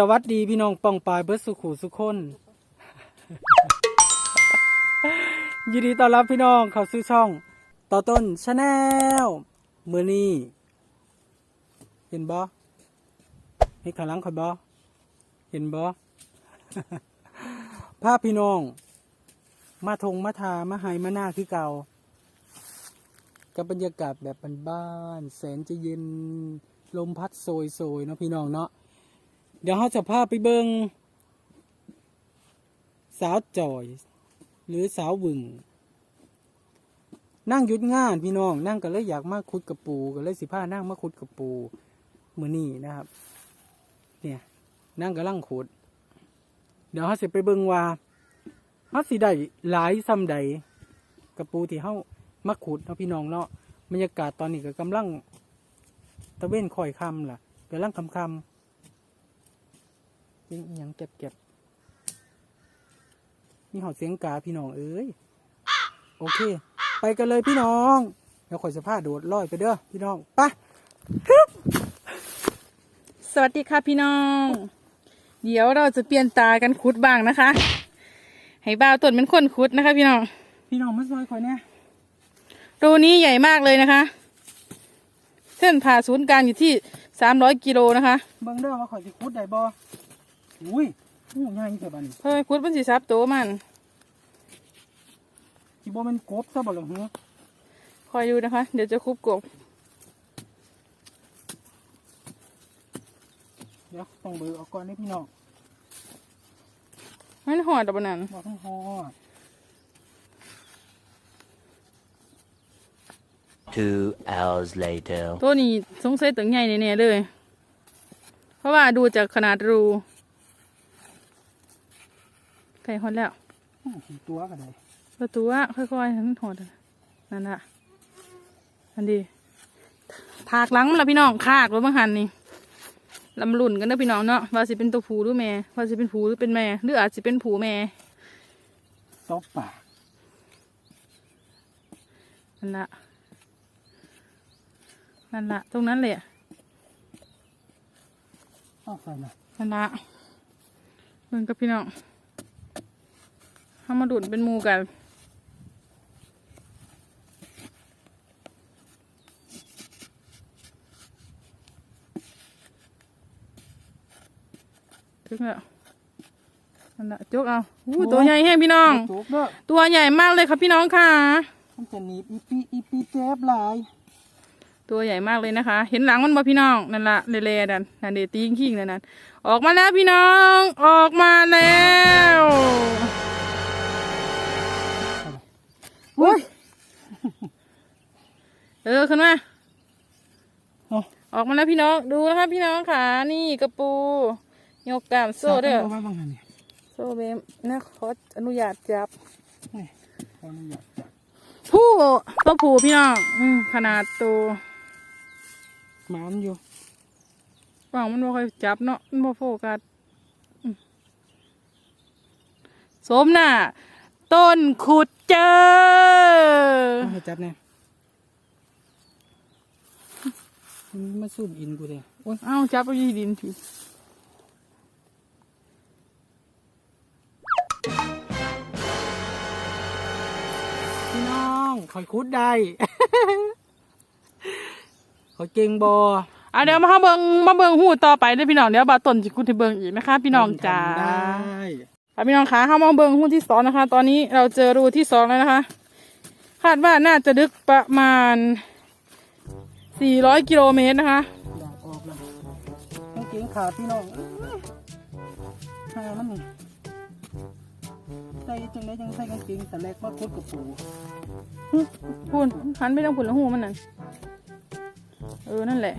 สวัสดีพี่น้องป่องปายเบิร์สุขูสุขคนยินดีต้อนรับพี่น้องเข้าสู่ช่องต่อต้นชาแนลมือนี้เห็นบอเห็นข้างหลังคอยบอเห็นบอภาพพี่น้อง มาทงมาทามาไฮมาหน้าคือเก่า กับบรรยากาศแบบบ้านๆแสนจะเย็นลมพัดโซยโซยๆเนาะพี่น้องเนาะ เดี๋ยวเขาจะพาไปเบิงสาวจอย หรือสาววึง นั่งหยุดงานพี่น้อง นั่งก็เลยอยากมาคุดกับปูก็เลยสิพานั่งมาคุดกับปูมือนี่นะครับ เนี่ยนั่งกำลังขุด เดี๋ยวเขาจะไปเบิงว่าเขาสิได้หลายซ้ำใดกับปูที่เขามาขุดเนาะพี่น้องเนาะบรรยากาศตอนนี้ก็กำลังตะเว้นคอยคำล่ะกำลังคำคำ เสียงอิหยังเก็บเก็บมีหอดเสียงกาพี่น้องเอ้ยโอเค ไปกันเลยพี่น้องเดี๋ยวข่อยจะพาโดดลอยไปเด้อพี่น้องไปะสวัสดีค่ะพี่น้อง เดี๋ยวเราจะเปลี่ยนตากันคุดบ้างนะคะ ให้บ่าวต้นเป็นคนคุดนะคะ พี่น้อง พี่น้องมาซอยข่อยเนี่ยรูนี้ใหญ่มากเลยนะคะ เส้นผ่าศูนย์กลางอยู่ที่สามร้อยกิโลนะคะ เบิ่งเด้อว่าข่อยสิคุดได้บ่ อุ้ยอู้ง่ายแต่บัดนี้เฮ้ยคุดมันสีซับโตวมันสิบ่แม่นกบซะบ่ล่ะหือคอยดูนะคะ เดี๋ยวจะคุบกบเดี๋ยวต้องเบิ่งเอาก่อนเด้อพี่น้องมันหอดดับนั้นบ่ต้องฮอด Two hours later. ตัวนี้สงสัยตึงใหญ่แน่ๆเลย เพราะว่าดูจากขนาดรูไก่หอดแล้วอื้อกี่ตัวก็ได้ประตูอะค่อยๆทั้งหอดนั่นละอันดีถากหลังมันละพี่น้องคากรถบังหันนี่ลำลุ่นกันเด้อพี่น้องเนาะว่าสิเป็นตัวผูหรือแม่ว่าสิเป็นผูหรือเป็นแม่หรืออาจสิเป็นผูแม่ตบปากนั่นละนั่นละตรงนั้นเลยเอาใส่มานั่นละเบิ่งกับพี่น้อง เขามาดุนเป็นหมูกันถึงแล้วนั่นละจกเอาอู้ตัวใหญ่แห้งพี่น้องจบเด้อตัวใหญ่มากเลยครับพี่น้องค่ะ มันจะหนีบอีปีอีปีเจ็บหลายตัวใหญ่มากเลยนะคะ เห็นหลังมันบ่พี่น้อง นั่นละเล่ๆนั่นนั่นเดตีงขิงนั่นนั่นออกมาแล้วพี่น้อง ออกมาแล้ว เออขึ้นมาเอาออกมาแล้วพี่น้องดูนะคะพี่น้องค่ะนี่กระปูยกกล้ามโซ่เด้อเอาไว้บ้างนะเนี่ยโซ่เบมนะขออนุญาตจับนี่ขออนุญาตจับผู้ตัวผู้พี่น้องอืมขนาดตัวหมานอยู่ว่างมันบ่ค่อยจับเนาะมันบ่โฟกัสอืมสมน่ะ ต้นขุดเจอเอาให้จับเนี่ย มันมาสูบอินกูเลยโอ้ยเอ้าจับไปยี่ดินพี่พี่น้องคอยคุดได้คอยเก่งบออะเดี๋ยวมาเบิ่งมาเบิ่งหูต่อไปเด้อพี่น้องเดี๋ยวบาต้นสิกูที่เบิ่งอีกนะคะ พี่น้องจ๋าได้ค่ะพี่น้องคะเข้ามาเบิ่งหูที่สองนะคะ ตอนนี้เราเจอรูที่สองแล้วนะคะ คาดว่าน่าจะลึกประมาณ 400 กิโลเมตรนะคะ อยากออกแล้วกางเกงขาดพี่น้องหามันนี่ใส่จังไดจังใส่กางเกงแต่แรกว่าคุดกับปูพูนหันไปทางผุนละหูมันนั่นเออ นั่นแหละ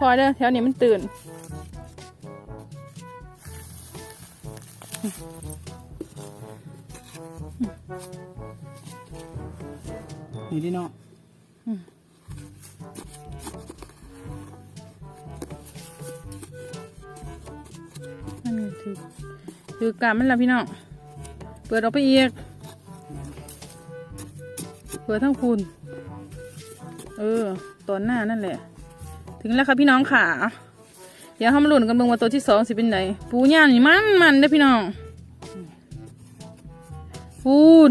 ค่อยๆเด้อแถวนี้มันตื่น นี่ดิเนาะ ถือกามันละพี่น้อง เปิดออกไปอีก เปิดทั้งพูนเออตอนหน้านั่นแหละ ถึงแล้วค่ะพี่น้องค่ะเดี๋ยวเขามาลุ้นกันเบิ่งว่าตัวที่สองสิเป็นไหนปูย่างนี่มันมันเด้พี่น้องปูน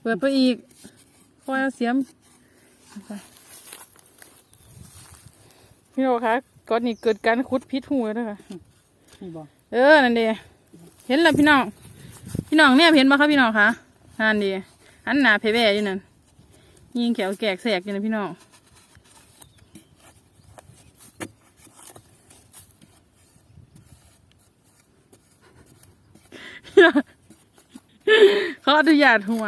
เปิดไปอีกคอยเอาเสียมไป พี่น้องคะก่อนนี้เกิดการคุดพิษหูแล้วค่ะนี่บ่เออนั่นดีเห็นแล้วพี่น้อง พี่น้องเนี่ยเห็นปะครับพี่น้องคะนั่นดีอันหนาเพแว่อยู่นั่นยิงแขวแกกแสกอยู่นะพี่น้องเขาอนุญาตหัว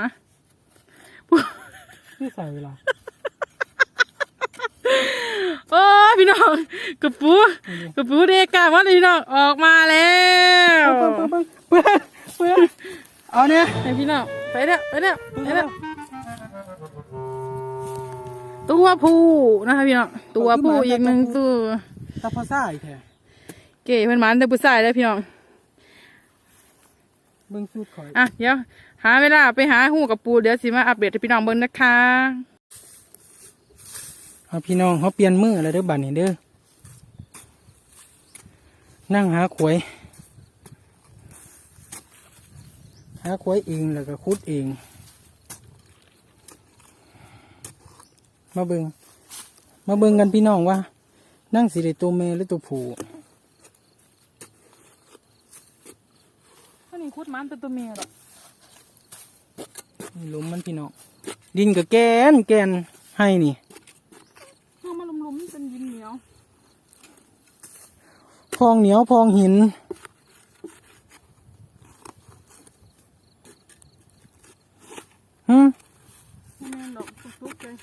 ที่ใส่เวลา โอ้ย พี่น้องกระปูกระปูเด็กกาว่าพี่น้องออกมาแล้วเปิ้งเปิ้งเปิ้งเปิ้งเอาเนี่ยไอพี่น้องไปแล้วไปแล้วไปแล้วตัวผู้นะคะพี่น้องตัวผู้อีกหนึ่งตัวตาพอซ่าอีกแท้เก๋เป็นหมันแต่ผู้ชายแล้วพี่น้องเบิ่งสูตรข่อยอะเดี๋ยวหาเวลาไปหาหูกับปูเดี๋ยวสิมาอัปเดตให้พี่น้องเบิ่งนะคะ เอาพี่น้องเขาเปลี่ยนมือแล้วเด้อบัดนี้เด้อนั่งหาขวย หาขวยเองแล้วก็คุดเอง มาเบิงมาเบิงกันพี่น้องว่า นั่งสิได้ตัวเมหรือตัวผู้อันนี้คุดมันเป็นตัวเมียหรอนี่หลุมมันพี่น้องดินกับแกนแกนให้นี่ เมื่อมาลุมๆเป็นยินเหนียว พองเหนียวพองหินฮึไม่แม่นดอกทุกๆเลย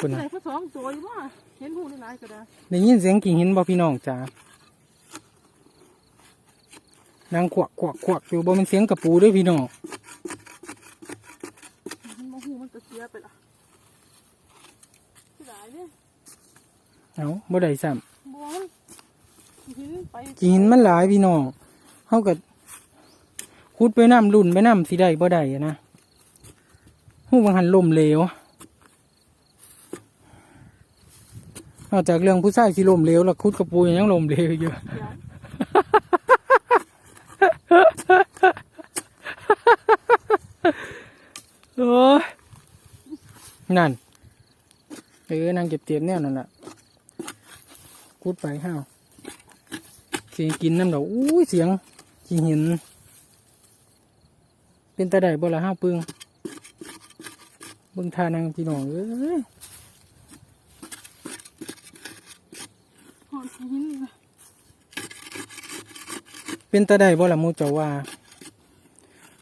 คุณใส่นะผสมตัวอยู่ว่าเห็นหูได้หลายก็ได้ได้ยินเสียงกิ่งหินบ่พี่น้องจ้านางขวักขวักขวักอยู่บ่เป็นเสียงกระปูเด้วยพี่น้อง มันมาหูมันจะเสียไปละที่หลายเนี่ยเอาบ่ได้ซ้บวมหินไปำ กินมันหลายพี่น้องเฮาก็ขุดไปน้ำลุ่นไปน้ำสิได้บ่ได้อะนะหูบางหันลมเหลวนอกจากเรื่องผู้ชายสิลมเหลวแล้วขุดกระปูยังลมเหลวอยู่เยวโอ้ยนั่น เออนางเก็บเตียบเนี่ยนั่นแหละกูดไปห้าว เสียงกินน้ำดอกอุ้ยเสียงจีเห็นเป็นตาไดบ่ละห้าวปึงเบิ่งทานางพี่น้องเอ้ยหอดหินเลยเป็นตาไดบ่ละหมูเจ้าว่า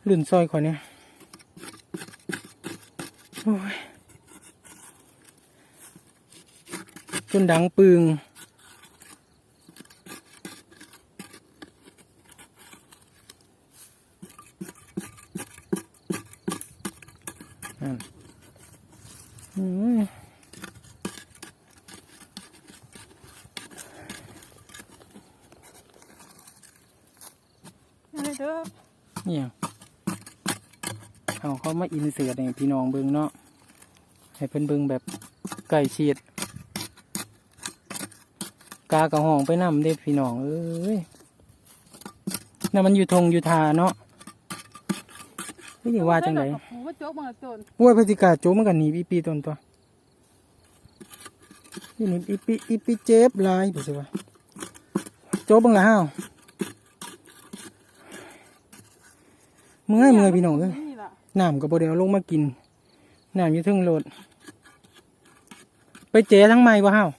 ลุ่นซอยข่อยเนี่ยโอ้ยจนดังปึง นั่นอืมอะไรเด้อเนี่ยเอาเขามาอินเสือให้พี่น้องเบิงเนาะให้เพิ่นเบิงแบบใกล้ชิดกากระห้องไปนำเด้พี่น้องเอ้ยน่ะมันอยู่ทงอยู่ทาเนาะ ไม่ได้ว่าจังไดโอ้ว่าโจ๊กมาจนป่วยพฤติกาโจมมันกันหนีบอีปีตนตัวนี่หนีบอีปีอีปีเจ็บหลายไปสิวะโจบบังละห้าวเมื่อยเมื่อยพี่น้องเอ้ยนี่ล่ะน้ำกับบเดียวลงมากินน้ำอยู่เทึงรถไปเจ๊ทั้งไม้บ่ห้าว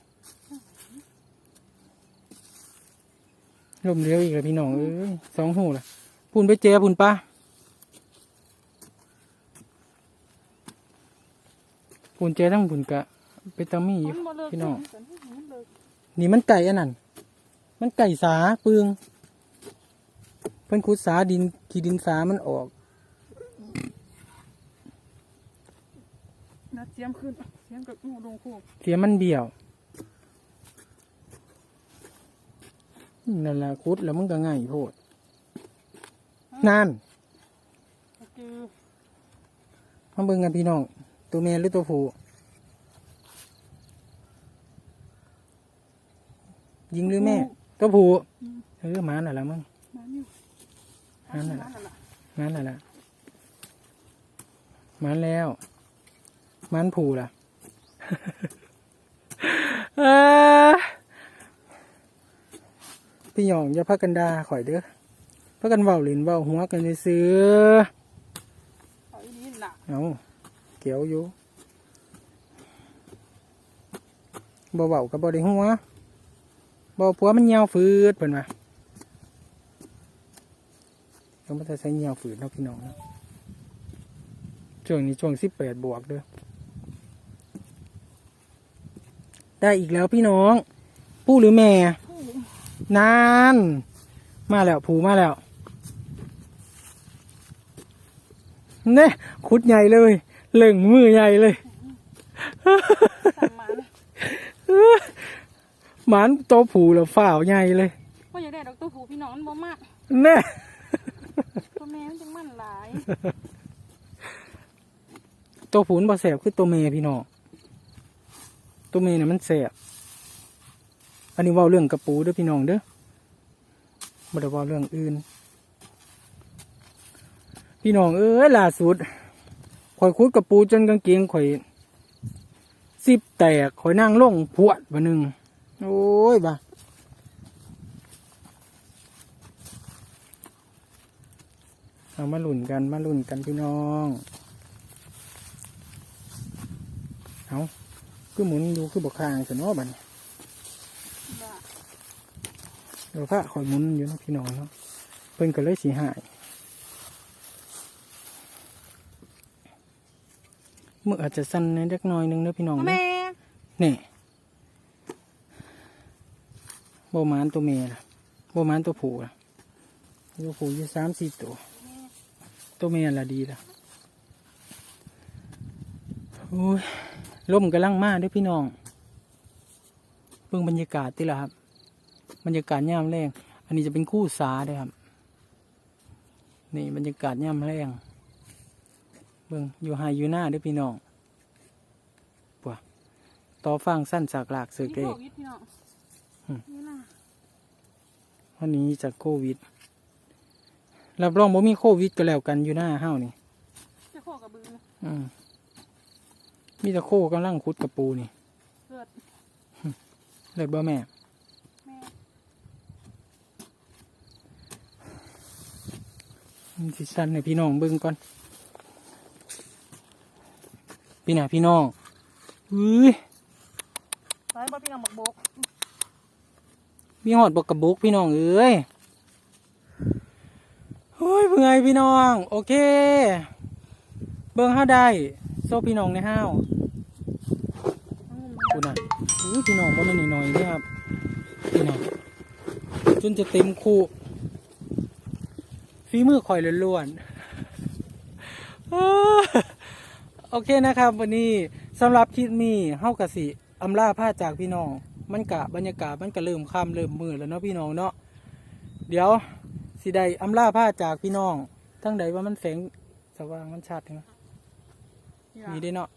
ลมเลี้ยวอีกแล้วพี่น้องเอ้ยสองหูล่ะพูนไปเจ๊พูนป้า พูนเจ๊ทั้งพูนกะไปตามีอยู่มันบ่เลิกพี่น้องกัมันเลิกนี่มันไก่อันนั้นมันไก่สาปึงเพิ่นขุดสาดินขี้ดินสามันออกนัดเสียมขึ้นเสียมกับงูลงคู่เสียมันเบี้ยวนั่นแหละคุดแล้วมันก็ง่ายโพดนั่นก็คือมาเบิ่งกันพี่น้อง ตัวเมียหรือตัวผู้ยิงหรือแม่ ตัวผู้เออหมาน่ะละมึงมันอยู่นั่นน่ะนั่นล่ะนั่นน่ะละมันแล้วมันผูล่ะเอ้อพี่หยองอย่าพักกันดาข่อยเด้อพักกันเว้าหลินเว้าหัวกันซื้อเอาอีนี่ล่ะๆ เกี่ยวอยู่บ่เว้ากับบ่ได้หัวบ่ผัวมันเหี่ยวฝืดเพิ่นว่าต้องมาใส่เหี่ยวฝืดเนาะพี่น้องเนาะช่วงนี้ช่วงสิบแปดบวกเด้อได้อีกแล้วพี่น้อง ผู้หรือแม่นานมาแล้วผูมาแล้วเน่คุดใหญ่เลย เหล่งมือใหญ่เลยสั่งมันหมันโตวผูแล้วฝ่าวใหญ่เลยว่าอยากได้ดอกตัวผู้พี่น้องมันบ่มากแน่ตัวแม่มันจังมันหลายตัวผูนบ่แสบคือตัวเมพี่น้องตัวเมเนี่ยมันแสบอันนี้เว่าเรื่องกระปูเด้อพี่น้องเด้อบ่ได้เว่าเรื่องอื่น พี่น้องเอ้ยล่าสุด ข่อยคุดกระปูจนกางเกงข่อยสิบแตกข่อยนั่งลงพวดวันหนึ่งโอ้ยบ่าเอามาหลุ่นกันมาหลุ่นกันพี่น้องเอาคือหมุนอยู่คือบอกคางสนอบัดนบ้าเดี๋ยวพระคอยหมุนอยู่เนาะพี่น้องเนาะเพิ่นก็เลยสีหาย มืออาจจะสั้นในเล็กน้อยหนึงเด้อพี่น้องตัวเด้อแม่นี่โบหมานตัวเมียล่ะโบหมานตัวผู้ล่ะตัวผู้อยู่สามสี่ตัว ตัวเมียละดีล่ะโอ้ยลมกำลังมาเด้วยพี่น้องเบิ่งบรรยากาศติละครับ บรรยากาศย่ามแรง อันนี้จะเป็นคู่สาเด้อครับ นี่บรรยากาศย่ามแรง เบิ่งอยู่ไฮอยู่หน้าเด้วยพี่น้องปัวต่อฟังสั้นจากหลากเสือเกนี่กโควิดพี่น้องอืมนี่ล่ะวันนี้จากโควิดรับรองบ่มีโควิดก็แล้วกันอยู่หน้าเฮ้านี่จะโคกับบือนะอืมมีแต่โคกำลังคุดกับปูนี่เกิดเลิศบ่แม่แม่มันสิสั้นให้พี่น้องเบิ่งก่อน พี่น่ะพี่น้องอุ้ยไปบ่พี่น้องบักบกมีหอดบกกระบุกพี่น้องเอ้ยเฮ้ยเพื่อไงพี่น้อง โอเค เบิ่งห้าได้โซ่พี่น้องในห้าวกูน่ะอุ้ยพี่น้องบ่แม่นหน่อยๆนี่ครับพี่น้องจนจะเต็มคู่ฝีมือข่อยล้วนๆอ้า โอเคนะครับ วันนี้สำหรับคลิปนี้เฮากะสิอำลาผ้าจากพี่น้อง มันกะบรรยากาศมันก็เริ่มค่ำเริ่มมืดแล้วเนาะพี่น้องเนาะเดี๋ยวสิได้อำลาผ้าจากพี่น้อง ทั้งใดว่ามันแสงสว่างมันชัดนะนี่มีได้เนาะ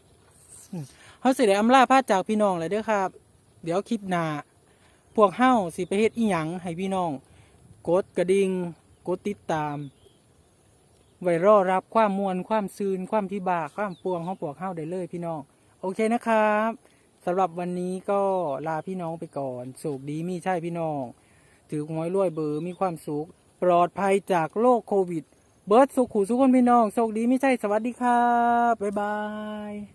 เฮาสิได้อำลาผ้าจากพี่น้องเลยเด้อครับ เดี๋ยวคลิปหน้าพวกเฮาสิไปเฮ็ดอีหยังให้พี่น้อง กดกระดิ่งกดติดตาม ไว้รอรับความมวลความซืนความที่บากความปวงของปวกเข้าได้เลยพี่น้อง โอเคนะครับสำหรับวันนี้ก็ลาพี่น้องไปก่อนสุขดีมีใช่พี่น้องถือหวยรวยเบอร์มีความสุข ปลอดภัยจากโรคโควิด เบิร์ดสุขขู่สุขคนพี่น้องโชคดีไม่ใช่สวัสดีครับบ๊ายบาย